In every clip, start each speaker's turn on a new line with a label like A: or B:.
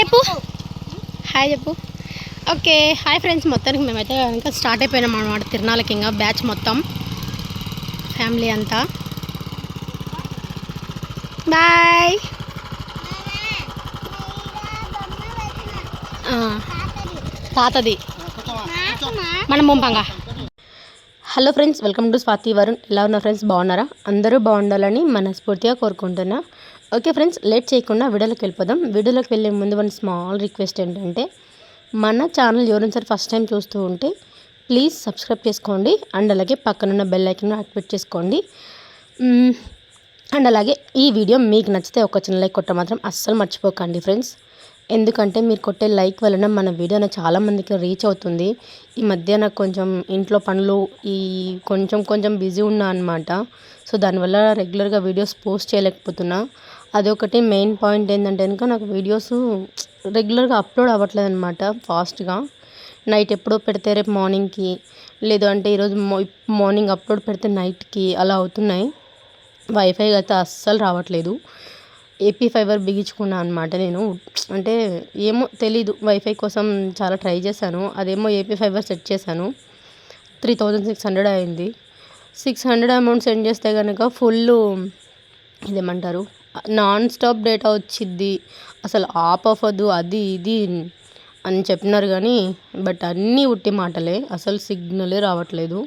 A: చెప్పు. హాయ్ చెప్పు. Okay hi friends మొత్తానికి మేమైతే ఇంకా స్టార్ట్ అయిపోయినాం అనమాట తిరునాళ్ళకి ఇంకా బ్యాచ్ మొత్తం. ఫ్యామిలీ అంతా. బాయ్ తాతది. మనం ముంపంగా. Hello friends welcome to Swati Varun ఎలా ఉన్నారు ఫ్రెండ్స్ బాగున్నారా? అందరూ బాగుండాలని మనస్ఫూర్తిగా కోరుకుంటున్నా. ఓకే ఫ్రెండ్స్ లేట్ చేయకుండా వీడియోలోకి వెళ్ళిపోదాం. వీడియోలోకి వెళ్ళే ముందు వన్ స్మాల్ రిక్వెస్ట్ ఏంటంటే మన ఛానల్ ఎవరైనా సరే ఫస్ట్ టైం చూస్తూ ఉంటే ప్లీజ్ సబ్స్క్రైబ్ చేసుకోండి. అండ్ అలాగే పక్కనున్న బెల్ ఐకన్ యాక్టివేట్ చేసుకోండి. అండ్ అలాగే ఈ వీడియో మీకు నచ్చితే ఒక చిన్న లైక్ కొట్ట మాత్రం అస్సలు మర్చిపోకండి ఫ్రెండ్స్. ఎందుకంటే మీరు కొట్టే లైక్ వలన మన వీడియో చాలామందికి రీచ్ అవుతుంది. ఈ మధ్య నాకు కొంచెం ఇంట్లో పనులు ఈ కొంచెం కొంచెం బిజీ ఉన్నా అనమాట సో దానివల్ల రెగ్యులర్గా వీడియోస్ పోస్ట్ చేయలేకపోతున్నా. అదొకటి మెయిన్ పాయింట్ ఏంటంటే కనుక నాకు వీడియోస్ రెగ్యులర్గా అప్లోడ్ అవ్వట్లేదు అనమాట ఫాస్ట్గా. నైట్ ఎప్పుడో పెడితే రేపు మార్నింగ్కి లేదు అంటే ఈరోజు మార్నింగ్ అప్లోడ్ పెడితే నైట్కి అలా అవుతున్నాయి. వైఫై అయితే అస్సలు రావట్లేదు. ఏపీ ఫైబర్ బిగించుకున్నా అనమాట నేను. అంటే ఏమో తెలీదు వైఫై కోసం చాలా ట్రై చేశాను. అదేమో ఏపీ ఫైబర్ సెట్ చేశాను. త్రీ థౌజండ్ సిక్స్ హండ్రెడ్ అయింది. సిక్స్ హండ్రెడ్ అమౌంట్ సెండ్ చేస్తే కనుక ఫుల్ ఇదేమంటారు? నాన్ స్టాప్ డేటా వచ్చిద్ది. అసలు ఆప్ అవ్వదు అది ఇది అని చెప్పినారు కానీ బట్ అన్నీ ఉట్టి మాటలే. అసలు సిగ్నలే రావట్లేదు.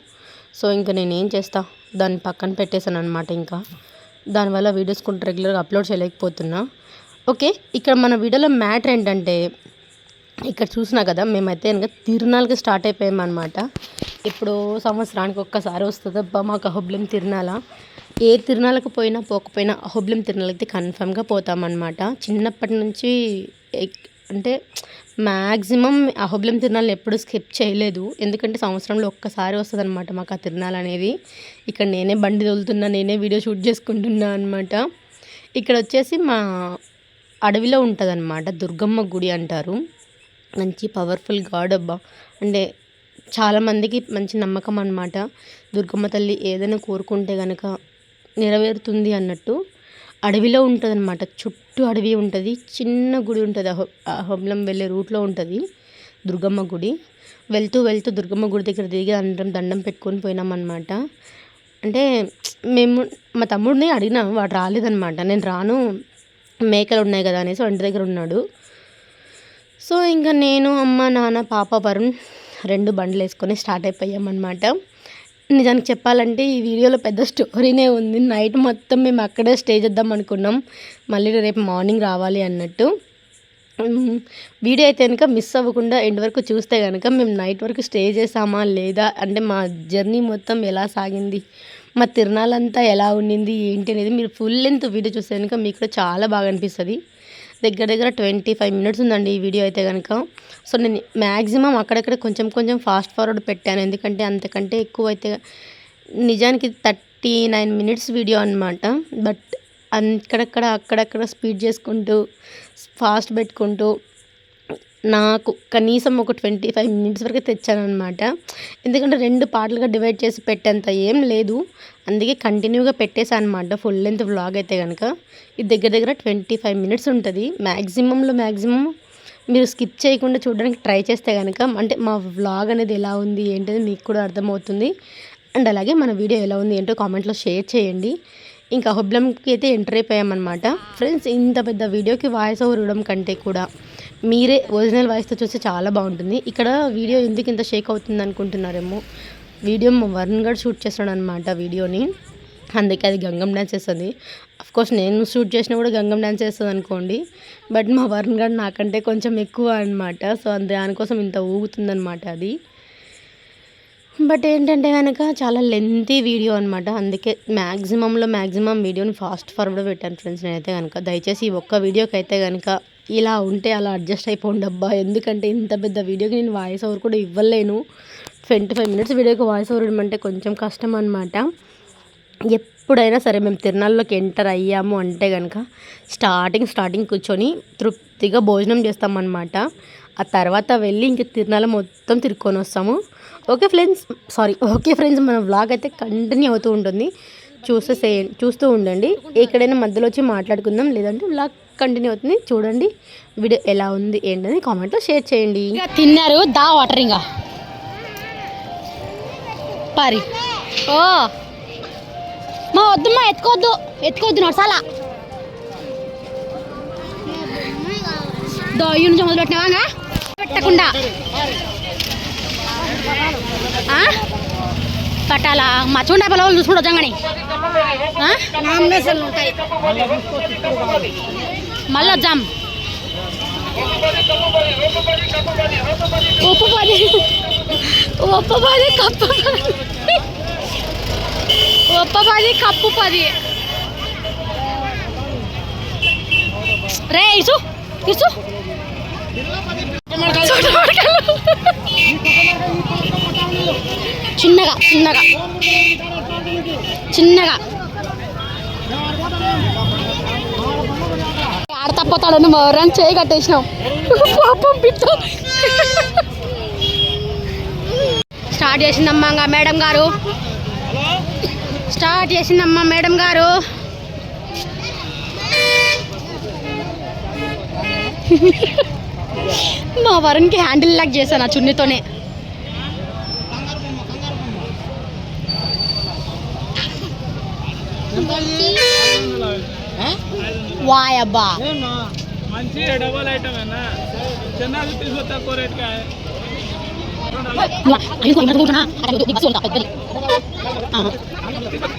A: సో ఇంకా నేను ఏం చేస్తా? దాన్ని పక్కన పెట్టేశాను అనమాట ఇంకా. దానివల్ల వీడియోస్ కూడా రెగ్యులర్గా అప్లోడ్ చేయలేకపోతున్నా. ఓకే ఇక్కడ మన వీడియోలో మ్యాటర్ ఏంటంటే ఇక్కడ చూసినా కదా మేమైతే కనుక తిరునాళ్ళకి స్టార్ట్ అయిపోయామన్నమాట. ఇప్పుడు సంవత్సరానికి ఒక్కసారి వస్తుంది అబ్బా మాకు అహోబ్లం తిరునాళ. ఏ తిరునాళ్ళకు పోయినా పోకపోయినా అహోబ్లం తిరునాళ్ళకి కన్ఫామ్గా పోతామన్నమాట. చిన్నప్పటి నుంచి ఎక్- అంటే మ్యాక్సిమం అహోబ్లం తిరునాళ్ళు ఎప్పుడు స్కిప్ చేయలేదు. ఎందుకంటే సంవత్సరంలో ఒక్కసారి వస్తుంది అనమాట మాకు ఆ తిరునాళ్ళు అనేది. ఇక్కడ నేనే బండి తోలుతున్నా నేనే వీడియో షూట్ చేసుకుంటున్నా అనమాట ఇక్కడ వచ్చేసి మా అడవిలో ఉంటుందన్నమాట దుర్గమ్మ గుడి అంటారు. మంచి పవర్ఫుల్ గాడ్ అబ్బా. అంటే చాలామందికి మంచి నమ్మకం అనమాట దుర్గమ్మ తల్లి ఏదైనా కోరుకుంటే కనుక నెరవేరుతుంది అన్నట్టు అడవిలో ఉంటుంది అనమాట చుట్టూ అడవి ఉంటుంది చిన్న గుడి ఉంటుంది. అహో అహోబిలం వెళ్ళే రూట్లో ఉంటుంది దుర్గమ్మ గుడి. వెళ్తూ వెళ్తూ దుర్గమ్మ గుడి దగ్గర దిగి అందరం దండం పెట్టుకొని పోయినామన్నమాట. అంటే మేము మా తమ్ముడిని అడిగినాం వాడు రాలేదనమాట నేను రాను మేకలు ఉన్నాయి కదా అనేసి వంటి దగ్గర ఉన్నాడు. సో ఇంకా నేను అమ్మ నాన్న పాప వరుణ్ రెండు బండ్లు వేసుకొని స్టార్ట్ అయిపోయామన్నమాట. నిజానికి చెప్పాలంటే ఈ వీడియోలో పెద్ద స్టోరీనే ఉంది. నైట్ మొత్తం మేము అక్కడే స్టే చేద్దాం అనుకున్నాం. మళ్ళీ రేపు మార్నింగ్ రావాలి అన్నట్టు. వీడియో అయితే కనుక మిస్ అవ్వకుండా ఎండ్ వరకు చూస్తే కనుక మేము నైట్ వరకు స్టే చేసామా లేదా అంటే మా జర్నీ మొత్తం ఎలా సాగింది? మా తిరణాలంతా ఎలా ఉండింది? ఏంటి అనేది మీరు ఫుల్ లెంత్ వీడియో చూస్తే కనుక మీకు కూడా చాలా బాగా అనిపిస్తుంది. దగ్గర దగ్గర ట్వంటీ ఫైవ్ మినిట్స్ ఉందండి ఈ వీడియో అయితే కనుక సో నేను మ్యాక్సిమం అక్కడక్కడ కొంచెం కొంచెం ఫాస్ట్ ఫార్వర్డ్ పెట్టాను. ఎందుకంటే అంతకంటే ఎక్కువ అయితే నిజానికి థర్టీ నైన్ మినిట్స్ వీడియో అనమాట బట్ అక్కడక్కడ అక్కడక్కడ స్పీడ్ చేసుకుంటూ ఫాస్ట్ పెట్టుకుంటూ నాకు కనీసం ఒక ట్వంటీ ఫైవ్ మినిట్స్ వరకు తెచ్చానమాట ఎందుకంటే రెండు పార్ట్లుగా డివైడ్ చేసి పెట్టేంత ఏం లేదు. అందుకే కంటిన్యూగా పెట్టేశాను అనమాట ఫుల్ లెంత్ వ్లాగ్ అయితే కనుక ఇది దగ్గర దగ్గర ట్వంటీ ఫైవ్ మినిట్స్ ఉంటుంది. మ్యాక్సిమంలో మ్యాక్సిమం మీరు స్కిప్ చేయకుండా చూడడానికి ట్రై చేస్తే కనుక అంటే మా వ్లాగ్ అనేది ఎలా ఉంది ఏంటనేది మీకు కూడా అర్థమవుతుంది. అండ్ అలాగే మన వీడియో ఎలా ఉంది ఏంటో కామెంట్లో షేర్ చేయండి. ఇంకా హుబ్లంకి అయితే ఎంటర్ అయిపోయామన్నమాట. ఫ్రెండ్స్ ఇంత పెద్ద వీడియోకి వాయిస్ ఓవర్ ఇవ్వడం కంటే కూడా మీరే ఒరిజినల్ వాయిస్తో చూస్తే చాలా బాగుంటుంది. ఇక్కడ వీడియో ఎందుకు ఇంత షేక్ అవుతుంది అనుకుంటున్నారేమో. వీడియో మా వరుణ్ గారు షూట్ చేస్తున్నాడు అనమాట వీడియోని. అందుకే అది గంగం డ్యాన్స్ చేస్తుంది. కోర్స్ నేను షూట్ చేసినా కూడా గంగం డ్యాన్స్ చేస్తుంది అనుకోండి. బట్ మా వరుణ్ గారు నాకంటే కొంచెం ఎక్కువ అనమాట సో దానికోసం ఇంత ఊగుతుందనమాట అది. బట్ ఏంటంటే కనుక చాలా లెంతీ వీడియో అనమాట అందుకే మ్యాక్సిమంలో మ్యాక్సిమం వీడియోని ఫాస్ట్ ఫార్వర్డ్ పెట్టాను ఫ్రెండ్స్ నేనైతే కనుక దయచేసి ఈ ఒక్క వీడియోకి అయితే కనుక ఇలా ఉంటే అలా అడ్జస్ట్ అయిపోండి అబ్బా ఎందుకంటే ఇంత పెద్ద వీడియోకి నేను వాయిస్ ఓవర్ కూడా ఇవ్వలేను. ట్వంటీ ఫైవ్ మినిట్స్ వీడియోకి వాయిస్ ఓవర్ ఇవ్వమంటే కొంచెం కష్టం అనమాట ఎప్పుడైనా సరే మేము తిరునాళ్ళలోకి ఎంటర్ అయ్యాము అంటే కనుక స్టార్టింగ్ స్టార్టింగ్ కూర్చొని తృప్తిగా భోజనం చేస్తామన్నమాట. ఆ తర్వాత వెళ్ళి ఇంక తిరునాళ్ళ మొత్తం తిరుక్కొని వస్తాము. Okay friends sorry okay friends మన వ్లాగ్ అయితే కంటిన్యూ అవుతూ ఉంటుంది. చూస్తే చూస్తూ ఉండండి. ఎక్కడైనా మధ్యలో వచ్చి మాట్లాడుకుందాం లేదంటే ఇలా
B: కంటిన్యూ అవుతుంది. చూడండి వీడియో ఎలా ఉంది ఏంటని కామెంట్లో షేర్ చేయండి. తిన్నారు దా వాటర్ ఇంకా. పరి. ఓ. మా వద్దమ్మా ఎత్తుకోవద్దు. ఎత్తుకోవద్దు నడసాలా? దో నుంచి మొదలు పెట్టినావా పెట్టకుండా. ఆ? పట్టాలా మా చూడ పిల్లలు చూసుకుంటూ వచ్చాం కానీ మళ్ళీ వచ్చాం ఉప్పు పది ఉప్పు పది కప్పు పది ఉప్పు పది కప్పు పది రే ఇసు ఇసు చిన్నగా చిన్నగా. చిన్నగా. ఆడ తప్పతాడని మరని చేయి కట్టేసినాం పాపం పిట్ట స్టార్ట్ చేసిందమ్మా ఇంకా మేడం గారు. స్టార్ట్ చేసిందమ్మా మేడం గారు. మా వరుణ్కి హ్యాండిల్ లాక్ చేశాను ఆ చున్నీతోనే. వాయ్ అబ్బా
C: మంచి డబల్ ఐటమ్ ఏనా చిన్నది తీసుకో తక్కువ రేట్ కా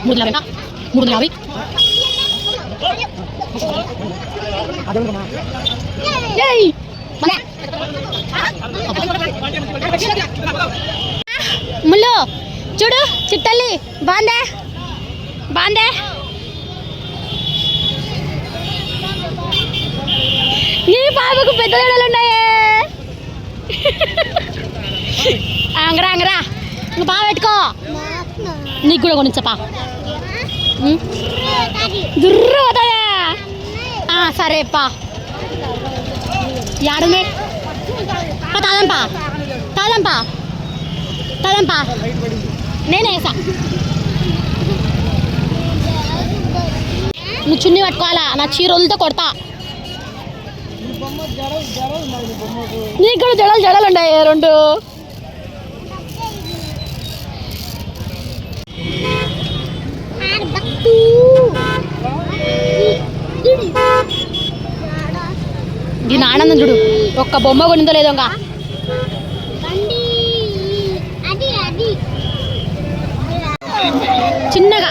B: మూడు యాభై మూడు యాభై ఏయ్, మన- ముల్లు చూడు చిట్టల్లి బాందే బాందే నీ బాబుకు పెద్ద దడలు ఉన్నాయే. అంగరా అంగరా నువ్వు బాగా పెట్టుకో. నీకు కూడా కొనిచ్చపా దుర్రు పోతాయా? ఆ, సరే పా. యాడునే తాదంపా తాదంపా తాదంపా నేనే వేసా. నువ్వు చున్ని పట్టుకోవాలా? నా చీరలతో కొడతా. నీకు కూడా జడలు జడలు ఉన్నాయి రెండు. దీని ఆనందం చూడు. ఒక్క బొమ్మ కొనిందో లేదో ఇంకా. చిన్నగా.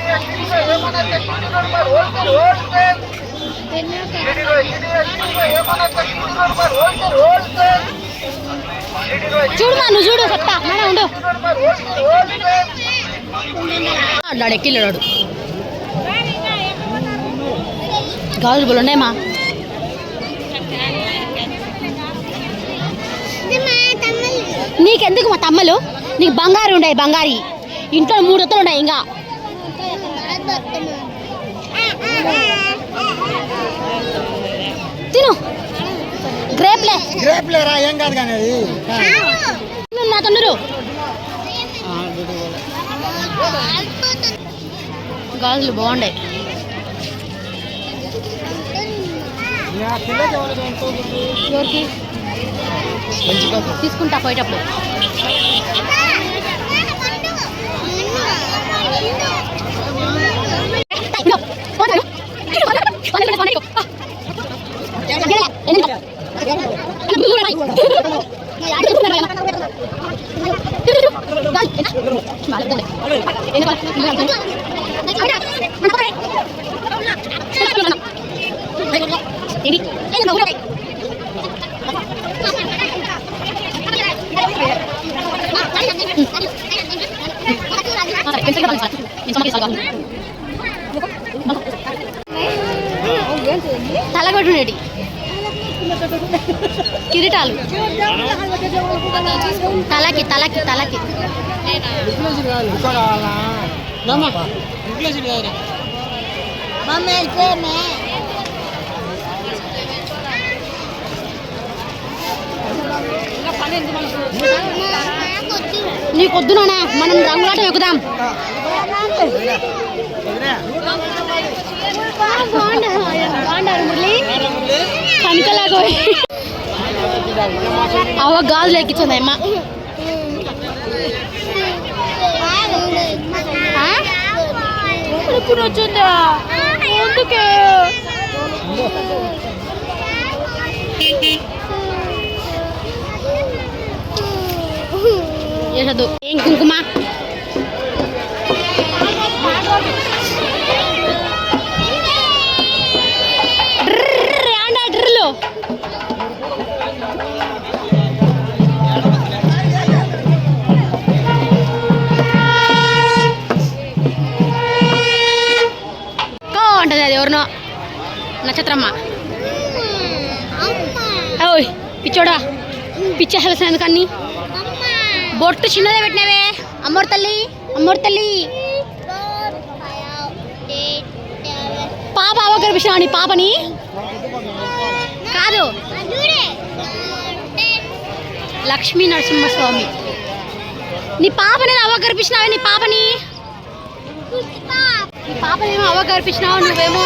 B: చూడు మా నువ్వు చూడు చెప్తా మేడం ఉండు. అన్నాడు ఎక్కిళ్ళాడు గాజులు బుల్ ఉన్నాయి మా నీకెందుకు మా తమ్మలు? నీకు బంగారు ఉండే బంగారి. ఇంట్లో మూడు ఒత్తులు ఉన్నాయి ఇంకా. తిను గ్రేప్లే
C: ఏం కాదు కానీ అది
B: గాజులు బాగుండే ఎవరికి తీసుకుంటా పోయేటప్పుడు ఇదిగో, పోతాను. పోనీ, పోనీ, పోనీ. అక్కడే, ఎందుకు? అక్కడ పువ్వులు ఉన్నాయి. నేను ఆడ చూస్తున్నాను కదా. తిరు, తిరు. గాలి, ఏనా? బాగా పెద్దది. ఎందుకు? ఇల్లు కడుతుంది. అక్కడ, మన పక్కనే. ఇక్కడ, ఇక్కడ, ఇక్కడ. ఏంటి? ఏంటి మా ఊరు? ఆ, సరే, పెన్సిల్ కావాలి సార్. నేను సమాధి సార్ కావాలి. తలగొట్టుండేటి కిరీటాలు. తలకి తలకి తలకి. నీకొద్దు నాన్న మనం రంగులాట ఎక్కుదాం. బాగుండారు మురళి. కనుకలాగా అవ గాజులు ఎక్కించింది అమ్మ. ఇప్పుడు వచ్చిందా ఎందుకే? ఏసదు ఏం కుంకుమ? నక్షత్రమ్మ ఓయ్ పిచ్చోడా పిచ్చి హెల్స్ కానీ బొట్టు చిన్నదే పెట్టినవే. అమ్మోరు తల్లి అమ్మోరు తల్లి. పాప అవ కనిపించినావు నీ పాపని? కాదు. లక్ష్మీ నరసింహస్వామి. నీ పాపని అవ కనిపించినావే నీ పాపని? నీ పాపనేమో అవ కనిపించినావు నువ్వేమో?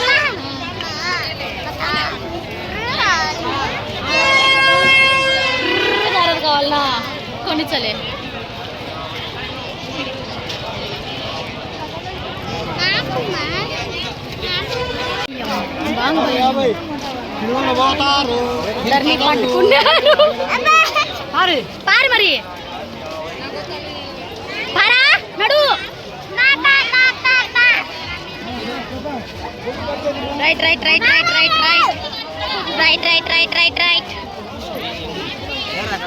B: దారాలు కావాలనా కొనిచ్చలే
C: పోతారు
B: ఇద్దరిని పట్టుకున్నాను పారు పారు మరి పారా నడు right right right right right right right right right right right రెండు పుడితలు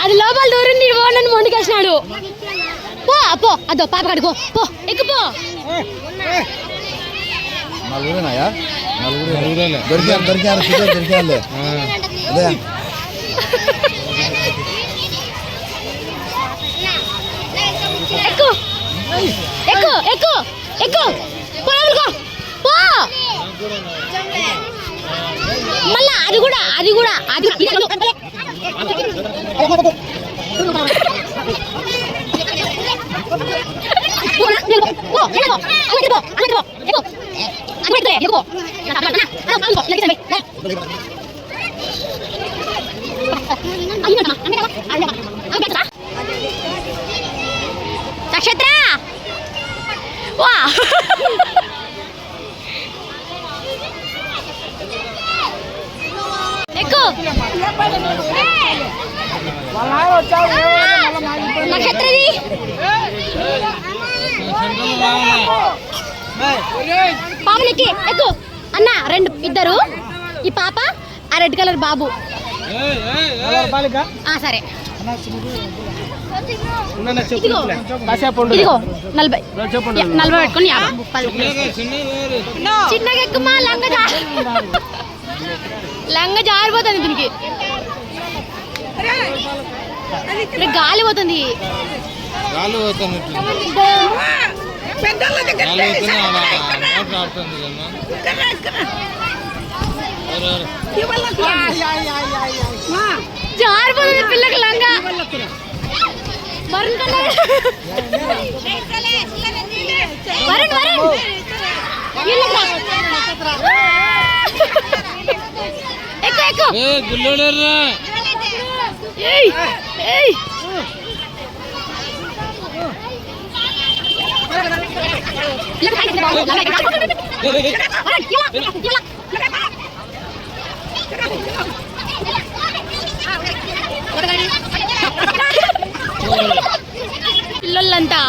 B: అది లోపల దూరం నీ ఓడని మొండికేసినాడు పో పో అదో పాప కడుకో పో ఎక్కుపో
D: నలుగురేనాయా నలుగురు అదే
B: ఎక్కు ఎక్కు ఎక్కు ఎక్కు. పో మళ్ళా అది కూడా అది కూడా అది కూడా. పో, ఎక్కు నక్షత్రది పాములకి ఎక్కు. అన్న రెండు ఇద్దరు. ఈ పాప ఆ రెడ్ కలర్ బాబు. సరే. నలభై. నలభై పెట్టుకుని యాభై.
C: చిన్నగా
B: ఎక్కువ లంగ లంగ జారిపోతుంది దీనికి. గాలి పోతుంది.
C: గాలి ఎవరు?
B: జారిపోతుంది పిల్లకి లంగ. వరుణ్ వరుణ్ వరుణ్. ఎక్కు ఎక్కు.
C: ఏ గుల్లోడర్రా
B: ఏయ్ ఏయ్. పిల్లలంతా.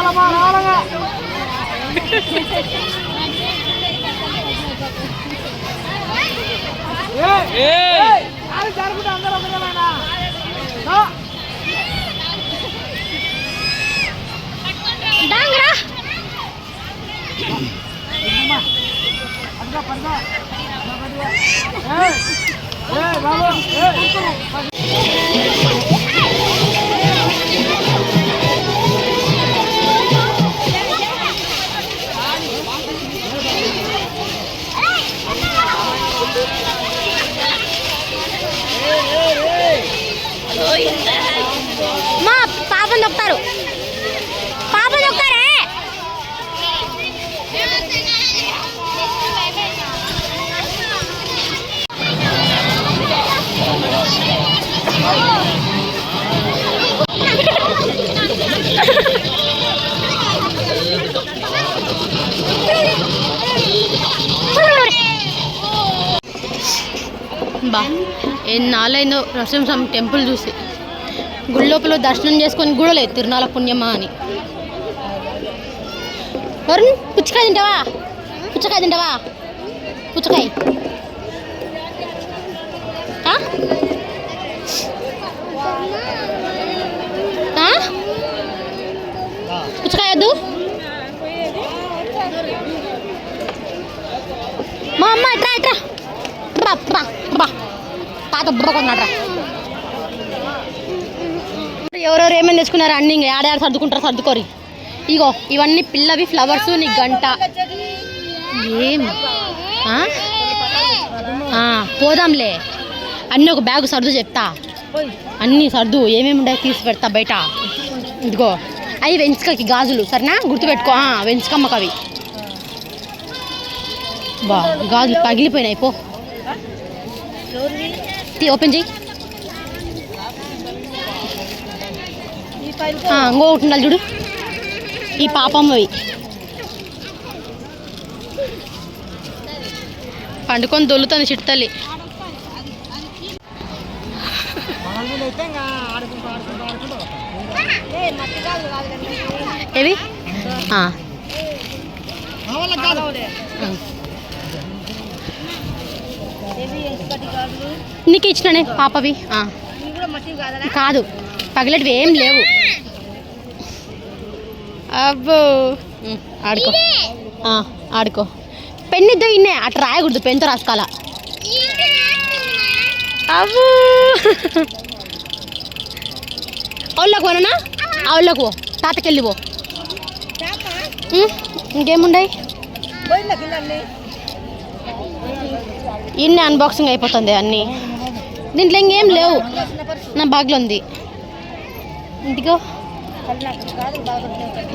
B: ஆழமா ஆழங்க யாரும்
C: ஜருக்கிட்டு
B: அந்த வேணாம் அதுதான் பண்ணா ஏய் ஏய் பாபு ஏய் బా. ఎన్నాళ్ళైందో నరసింహస్వామి టెంపుల్ చూసి. గుడి లోపల దర్శనం చేసుకొని కూడా లేదు పుణ్యమా అని. వరుణ్ పుచ్చకాయ తింటావా? పుచ్చకాయ తింటావా? పుచ్చకాయ. పుచ్చకాయ వద్దు. మా అమ్మ ఎట్రా ఎట్రా బుర్ర కొన్నాడరా. ఎవరెవరు ఏమేమి తెచ్చుకున్నారు అన్ని ఇంకా ఆడ సర్దుకుంటారు సర్దుకోరి ఇగో ఇవన్నీ పిల్లవి ఫ్లవర్స్ నీ గంట. ఏం? ఆ? ఆ, పోదాంలే. అన్నీ ఒక బ్యాగ్ సర్దు చెప్తా. అన్నీ సర్దు ఏమేమి ఉంటాయి తీసి పెడతా బయట. ఇదిగో అవి వెంచుకకి గాజులు సరేనా? గుర్తుపెట్టుకో. వెంచుకమ్మకు అవి బా గాజులు పగిలిపోయినాయి పో. ఓపెన్ చెయ్యి ఆ, ఇంకో ఒకటి ఉండాలి చూడు. ఈ పాపమ్మవి. పండుకొని దొల్లుతుంది చిట్టల్లి ఏవి. నీకు ఇచ్చినానే పాపవి. కాదు పగిలేటివి ఏం లేవు. అబ్బో. ఆడుకో. ఆడుకో. పెన్నిద్దో ఇన్నే అట్లా రాయకూడదు పెన్తో రాసుకోవాలా. అవ్వు అవుళ్ళకు పోనా అవుళ్ళకు పో. తాతకెళ్ళి పో. ఉమ్, ఇంకేముండయి? ఇన్ని అన్బాక్సింగ్ అయిపోతుంది అన్నీ. దీంట్లో ఇంకేం లేవు. నా బ్యాగ్లో ఉంది. ఇంటికో.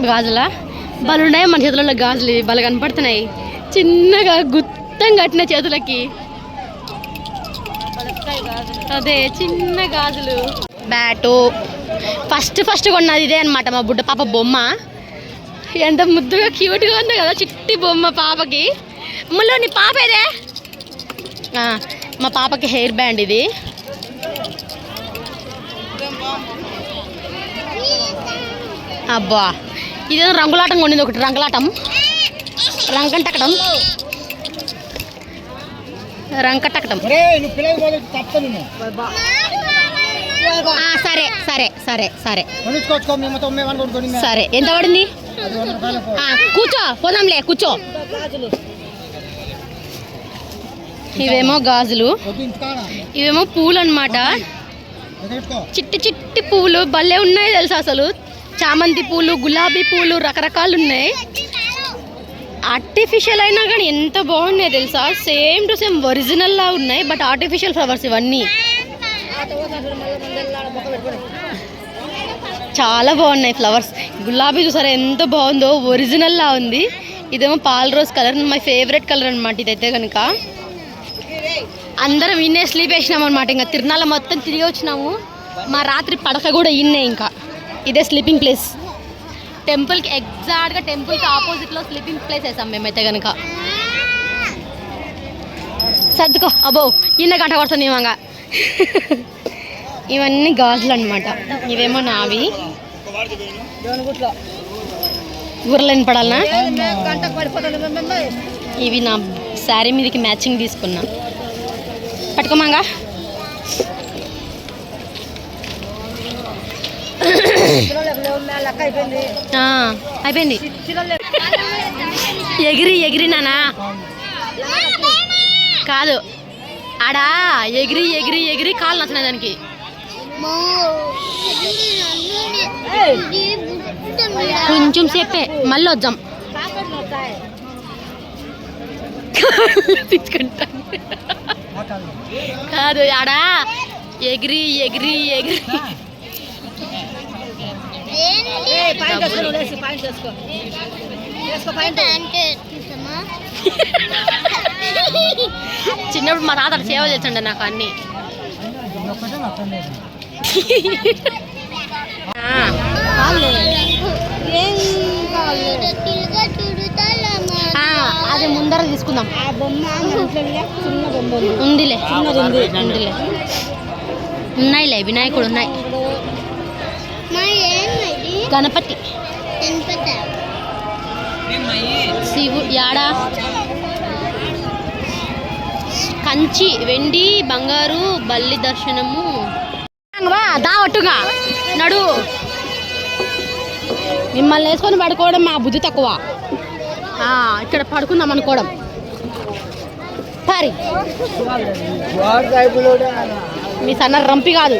B: గాజులా? బలున్నాయి మన చేతులలో గాజులు. ఇవి బలు కనపడుతున్నాయి. చిన్నగా గుత్తం కట్టిన చేతులకి. అదే చిన్న గాజులు. బ్యాటు. ఫస్ట్ ఫస్ట్ కొన్నది ఇదే అనమాట మా బుడ్డ పాప బొమ్మ. ఎంత ముద్దుగా క్యూట్గా ఉంది కదా చిట్టి బొమ్మ పాపకి. ముల్లో నీ పాప మా పాపకి హెయిర్ బ్యాండ్ ఇది. అబ్బా ఇదేదో రంగులాటం కొండింది ఒకటి రంగులాటం. రంకంటకటం రంకటకటం సరే సరే సరే సరే. సరే ఎంత పడింది? కూర్చో పోదాంలే కూర్చో. ఇవేమో గాజులు. ఇవేమో పూలు అనమాట చిట్టి చిట్టి పువ్వులు భలే ఉన్నాయి తెలుసా అసలు. చామంతి పూలు గులాబీ పూలు రకరకాలు ఉన్నాయి ఆర్టిఫిషియల్ అయినా కానీ ఎంత బాగున్నాయి తెలుసా? సేమ్ టు సేమ్ ఒరిజినల్ లా ఉన్నాయి బట్ ఆర్టిఫిషియల్ ఫ్లవర్స్ ఇవన్నీ. చాలా బాగున్నాయి ఫ్లవర్స్ గులాబీ చూసారా ఎంత బాగుందో? ఒరిజినల్ లా ఉంది. ఇదేమో pale rose colour my favourite colour అనమాట ఇదైతే కనుక అందరం ఇన్నే స్లీప్ వేసినాం అనమాట ఇంకా తిరునాళ్ళ మొత్తం తిరిగి వచ్చినాము. మా రాత్రి పడక కూడా ఇన్నే ఇంకా. ఇదే స్లీపింగ్ ప్లేస్ టెంపుల్కి ఎగ్జాక్ట్గా టెంపుల్కి ఆపోజిట్లో స్లీపింగ్ ప్లేస్ వేసాం మేమైతే కనుక సర్దుకో. అబ్బో ఇన్న గంట కొడుతుంది ఇవంగా ఇవన్నీ గాజులు అనమాట ఇవేమో నావి. ఊర్లో పడాలనా? ఇవి నా శారీ మీదకి మ్యాచింగ్ తీసుకున్నా. పట్టుకోమంగా. అయిపోయింది. ఎగిరి ఎగిరి నానా. కాదు. ఆడా ఎగిరి ఎగిరి ఎగిరి కాలు నచ్చినాయి దానికి. కొంచెం సేపే మళ్ళీ వద్దాం. తీసుకుంటా కాదు ఆడా ఎగిరి ఎగిరి ఎగిరి. చిన్నప్పుడు మా తాత సేవ చేస్తుండే నాకు అన్ని. ఆ, ఆ, అది ముందర తీసుకుందాం. ఉందిలే. ఉందిలే. ఉన్నాయిలే వినాయకుడు ఉన్నాయి. గణపతి. శివు యాడా? కంచి వెండి బంగారు బల్లి దర్శనము. వా, దా ఒట్టుగా. నడు. మిమ్మల్ని వేసుకొని పడుకోవడం మా బుద్ధి తక్కువ. ఆ, ఇక్కడ పడుకుందాం అనుకోవడం. పారి. మీ సన్న రంపి కాదు.